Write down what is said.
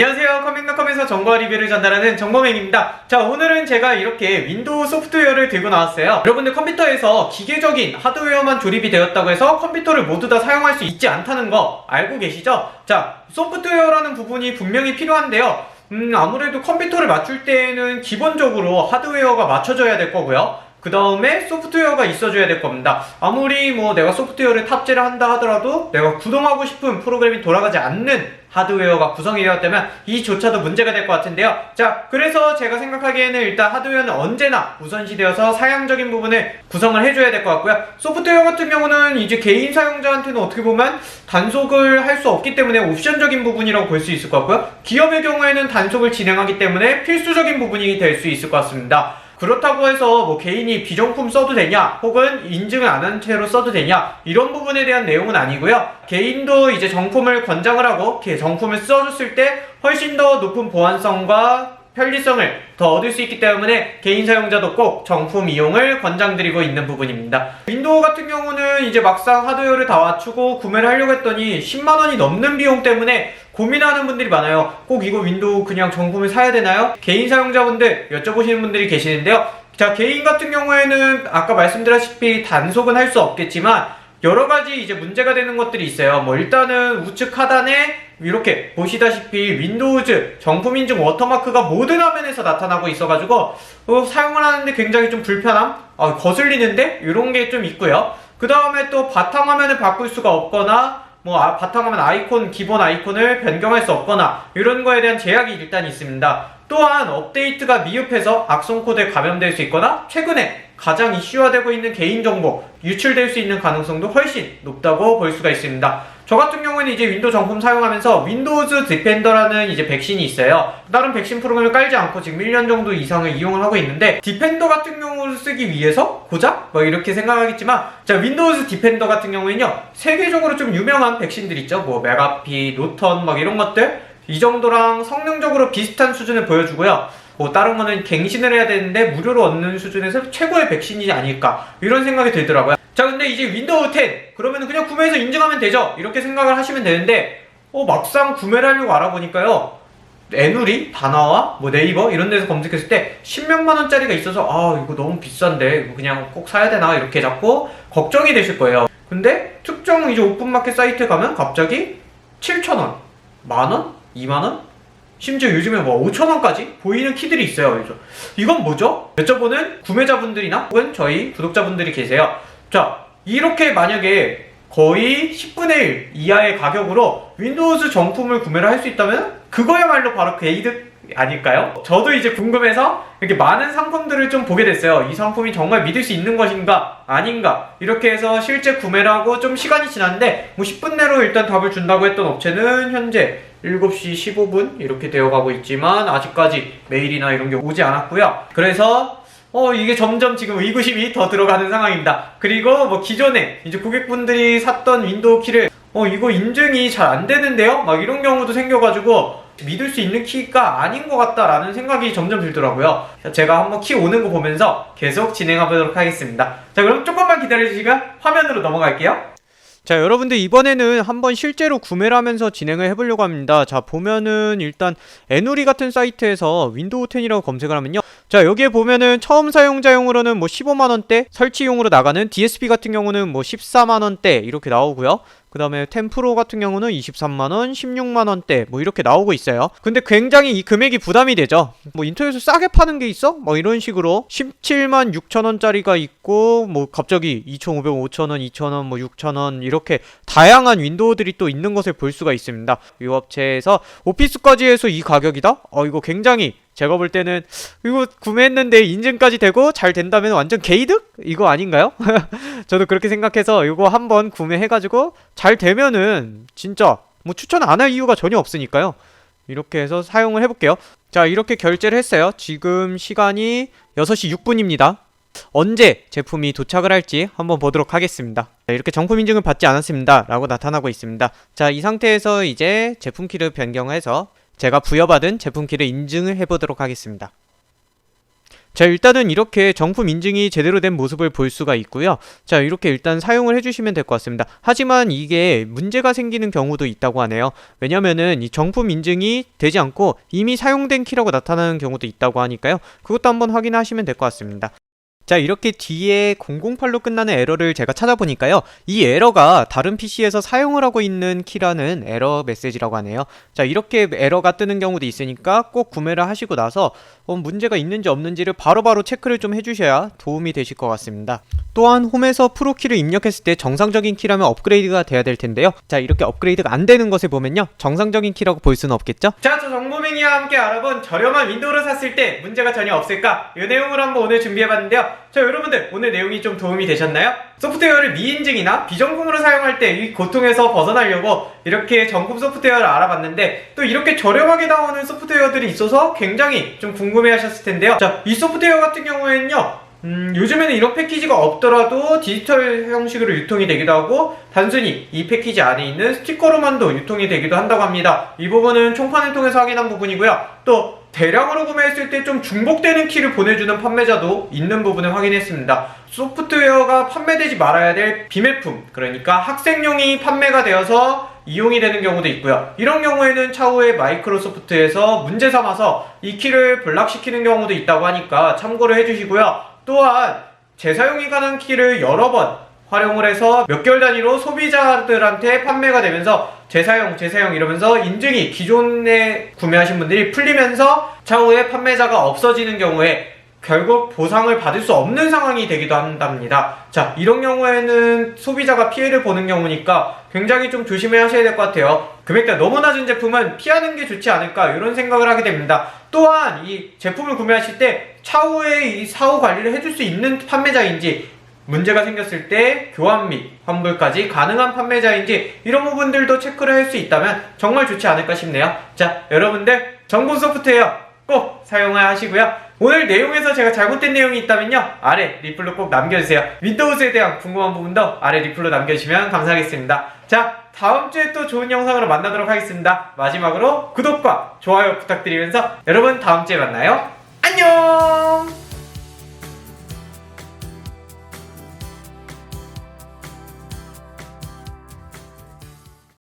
안녕하세요. 컴맹닷컴에서 정보와 리뷰를 전달하는 정보맨입니다. 자 오늘은 제가 이렇게 윈도우 소프트웨어를 들고 나왔어요. 여러분들 컴퓨터에서 기계적인 하드웨어만 조립이 되었다고 해서 컴퓨터를 모두 다 사용할 수 있지 않다는 거 알고 계시죠? 자 소프트웨어라는 부분이 분명히 필요한데요. 음 아무래도 컴퓨터를 맞출 때에는 기본적으로 하드웨어가 맞춰져야 될 거고요 그 다음에 소프트웨어가 있어줘야 될 겁니다. 아무리 뭐 내가 소프트웨어를 탑재를 한다 하더라도 내가 구동하고 싶은 프로그램이 돌아가지 않는 하드웨어가 구성이 되었다면 이조차도 문제가 될 것 같은데요. 자, 그래서 제가 생각하기에는 일단 하드웨어는 언제나 우선시되어서 사양적인 부분을 구성을 해줘야 될 것 같고요. 소프트웨어 같은 경우는 이제 개인 사용자한테는 어떻게 보면 단속을 할 수 없기 때문에 옵션적인 부분이라고 볼 수 있을 것 같고요. 기업의 경우에는 단속을 진행하기 때문에 필수적인 부분이 될 수 있을 것 같습니다. 그렇다고 해서 뭐 개인이 비정품 써도 되냐 혹은 인증을 안 한 채로 써도 되냐 이런 부분에 대한 내용은 아니고요 개인도 이제 정품을 권장을 하고 정품을 써줬을 때 훨씬 더 높은 보안성과 편리성을 더 얻을 수 있기 때문에 개인 사용자도 꼭 정품 이용을 권장드리고 있는 부분입니다. 윈도우 같은 경우는 이제 막상 하드웨어를 다 맞추고 구매를 하려고 했더니 10만원이 넘는 비용 때문에 고민하는 분들이 많아요. 꼭 이거 윈도우 그냥 정품을 사야 되나요? 개인 사용자분들 여쭤보시는 분들이 계시는데요. 자, 개인 같은 경우에는 아까 말씀드렸다시피 단속은 할 수 없겠지만 여러 가지 이제 문제가 되는 것들이 있어요. 뭐 일단은 우측 하단에 이렇게 보시다시피 윈도우즈 정품 인증 워터마크가 모든 화면에서 나타나고 있어가지고 어, 사용을 하는데 굉장히 좀 불편함, 어, 거슬리는데 이런 게 좀 있고요. 그 다음에 또 바탕 화면을 바꿀 수가 없거나 뭐 아, 바탕화면 아이콘 기본 아이콘을 변경할 수 없거나 이런 거에 대한 제약이 일단 있습니다. 또한 업데이트가 미흡해서 악성 코드에 감염될 수 있거나 최근에 가장 이슈화되고 있는 개인정보 유출될 수 있는 가능성도 훨씬 높다고 볼 수가 있습니다. 저 같은 경우에는 이제 윈도우 정품 사용하면서 윈도우즈 디펜더라는 이제 백신이 있어요. 다른 백신 프로그램을 깔지 않고 지금 1년 정도 이상을 이용을 하고 있는데 디펜더 같은 경우를 쓰기 위해서 고작 뭐 이렇게 생각하겠지만 자 윈도우즈 디펜더 같은 경우에는요 세계적으로 좀 유명한 백신들 있죠. 뭐 메가피, 노턴 막 이런 것들 이 정도랑 성능적으로 비슷한 수준을 보여주고요. 뭐 다른 거는 갱신을 해야 되는데 무료로 얻는 수준에서 최고의 백신이 아닐까 이런 생각이 들더라고요. 자 근데 이제 윈도우 10 그러면 그냥 구매해서 인증하면 되죠? 이렇게 생각을 하시면 되는데 어 막상 구매를 하려고 알아보니까요. 애누리, 다나와, 뭐 네이버 이런 데서 검색했을 때 10몇만 원짜리가 있어서 아 이거 너무 비싼데 그냥 꼭 사야 되나? 이렇게 자꾸 걱정이 되실 거예요. 근데 특정 이제 오픈마켓 사이트에 가면 갑자기 7,000원, 만 원, 2만원 심지어 요즘에 뭐 5천원까지 보이는 키들이 있어요. 그래서 이건 뭐죠? 여쭤보는 구매자분들이나 혹은 저희 구독자분들이 계세요. 자, 이렇게 만약에 거의 10분의 1 이하의 가격으로 윈도우즈 정품을 구매를 할 수 있다면 그거야말로 바로 게이득 아닐까요? 저도 이제 궁금해서 이렇게 많은 상품들을 좀 보게 됐어요. 이 상품이 정말 믿을 수 있는 것인가 아닌가 이렇게 해서 실제 구매를 하고 좀 시간이 지났는데 뭐 10분 내로 일단 답을 준다고 했던 업체는 현재 7시 15분 이렇게 되어 가고 있지만 아직까지 메일이나 이런 게 오지 않았고요. 그래서 어 이게 점점 지금 의구심이 더 들어가는 상황입니다. 그리고 뭐 기존에 이제 고객분들이 샀던 윈도우 키를 어 이거 인증이 잘 안 되는데요? 막 이런 경우도 생겨가지고 믿을 수 있는 키가 아닌 것 같다라는 생각이 점점 들더라고요. 제가 한번 키 오는 거 보면서 계속 진행해 보도록 하겠습니다. 자 그럼 조금만 기다려주시고 화면으로 넘어갈게요. 자 여러분들 이번에는 한번 실제로 구매를 하면서 진행을 해보려고 합니다 자 보면은 일단 애누리 같은 사이트에서 윈도우 10이라고 검색을 하면요 자 여기에 보면은 처음 사용자용으로는 뭐 15만원대 설치용으로 나가는 DSP 같은 경우는 뭐 14만원대 이렇게 나오고요 그 다음에 10 프로 같은 경우는 23만원, 16만원대 뭐 이렇게 나오고 있어요 근데 굉장히 이 금액이 부담이 되죠 뭐 인터넷에서 싸게 파는 게 있어? 뭐 이런 식으로 17만 6천원짜리가 있고 뭐 갑자기 2,500원, 5천원, 2천원, 뭐 6천원 이렇게 다양한 윈도우들이 또 있는 것을 볼 수가 있습니다 이 업체에서 오피스까지 해서 이 가격이다? 어 이거 굉장히 제가 볼 때는 이거 구매했는데 인증까지 되고 잘 된다면 완전 게이득? 이거 아닌가요? 저도 그렇게 생각해서 이거 한번 구매해가지고 잘 되면은 진짜 뭐 추천 안 할 이유가 전혀 없으니까요. 이렇게 해서 사용을 해볼게요. 자 이렇게 결제를 했어요. 지금 시간이 6시 6분입니다. 언제 제품이 도착을 할지 한번 보도록 하겠습니다. 자, 이렇게 정품 인증을 받지 않았습니다. 라고 나타나고 있습니다. 자, 이 상태에서 이제 제품 키를 변경해서 제가 부여받은 제품 키를 인증을 해보도록 하겠습니다. 자 일단은 이렇게 정품 인증이 제대로 된 모습을 볼 수가 있고요. 자 이렇게 일단 사용을 해주시면 될 것 같습니다. 하지만 이게 문제가 생기는 경우도 있다고 하네요. 왜냐면은 이 정품 인증이 되지 않고 이미 사용된 키라고 나타나는 경우도 있다고 하니까요. 그것도 한번 확인하시면 될 것 같습니다. 자 이렇게 뒤에 008로 끝나는 에러를 제가 찾아보니까요. 이 에러가 다른 PC에서 사용을 하고 있는 키라는 에러 메시지라고 하네요. 자 이렇게 에러가 뜨는 경우도 있으니까 꼭 구매를 하시고 나서 어, 문제가 있는지 없는지를 바로 바로 체크를 좀 해주셔야 도움이 되실 것 같습니다 또한 홈에서 프로키를 입력했을 때 정상적인 키라면 업그레이드가 돼야 될 텐데요. 자 이렇게 업그레이드가 안 되는 것을 보면요. 정상적인 키라고 볼 수는 없겠죠? 자 저 정보맹이와 함께 알아본 저렴한 윈도우를 샀을 때 문제가 전혀 없을까? 이 내용을 한번 오늘 준비해봤는데요. 자 여러분들 오늘 내용이 좀 도움이 되셨나요? 소프트웨어를 미인증이나 비정품으로 사용할 때 이 고통에서 벗어나려고 이렇게 정품 소프트웨어를 알아봤는데 또 이렇게 저렴하게 나오는 소프트웨어들이 있어서 굉장히 좀 궁금해 하셨을 텐데요. 자 이 소프트웨어 같은 경우에는요 음, 요즘에는 이런 패키지가 없더라도 디지털 형식으로 유통이 되기도 하고 단순히 이 패키지 안에 있는 스티커로만도 유통이 되기도 한다고 합니다. 이 부분은 총판을 통해서 확인한 부분이고요. 또 대량으로 구매했을 때 좀 중복되는 키를 보내주는 판매자도 있는 부분을 확인했습니다. 소프트웨어가 판매되지 말아야 될 비매품, 그러니까 학생용이 판매가 되어서 이용이 되는 경우도 있고요. 이런 경우에는 차후에 마이크로소프트에서 문제 삼아서 이 키를 블락시키는 경우도 있다고 하니까 참고를 해주시고요. 또한 재사용이 가능한 키를 여러 번 활용을 해서 몇 개월 단위로 소비자들한테 판매가 되면서 재사용, 재사용 이러면서 인증이 기존에 구매하신 분들이 풀리면서 차후에 판매자가 없어지는 경우에 결국 보상을 받을 수 없는 상황이 되기도 한답니다. 자, 이런 경우에는 소비자가 피해를 보는 경우니까 굉장히 좀 조심해 하셔야 될 것 같아요. 금액대 너무 낮은 제품은 피하는 게 좋지 않을까 이런 생각을 하게 됩니다. 또한 이 제품을 구매하실 때 차후에 이 사후 관리를 해줄 수 있는 판매자인지 문제가 생겼을 때 교환 및 환불까지 가능한 판매자인지 이런 부분들도 체크를 할 수 있다면 정말 좋지 않을까 싶네요. 자, 여러분들 정보 소프트웨어 꼭 사용을 하시고요. 오늘 내용에서 제가 잘못된 내용이 있다면요. 아래 리플로 꼭 남겨주세요. 윈도우즈에 대한 궁금한 부분도 아래 리플로 남겨주시면 감사하겠습니다. 자, 다음 주에 또 좋은 영상으로 만나도록 하겠습니다. 마지막으로 구독과 좋아요 부탁드리면서 여러분 다음 주에 만나요. 안녕!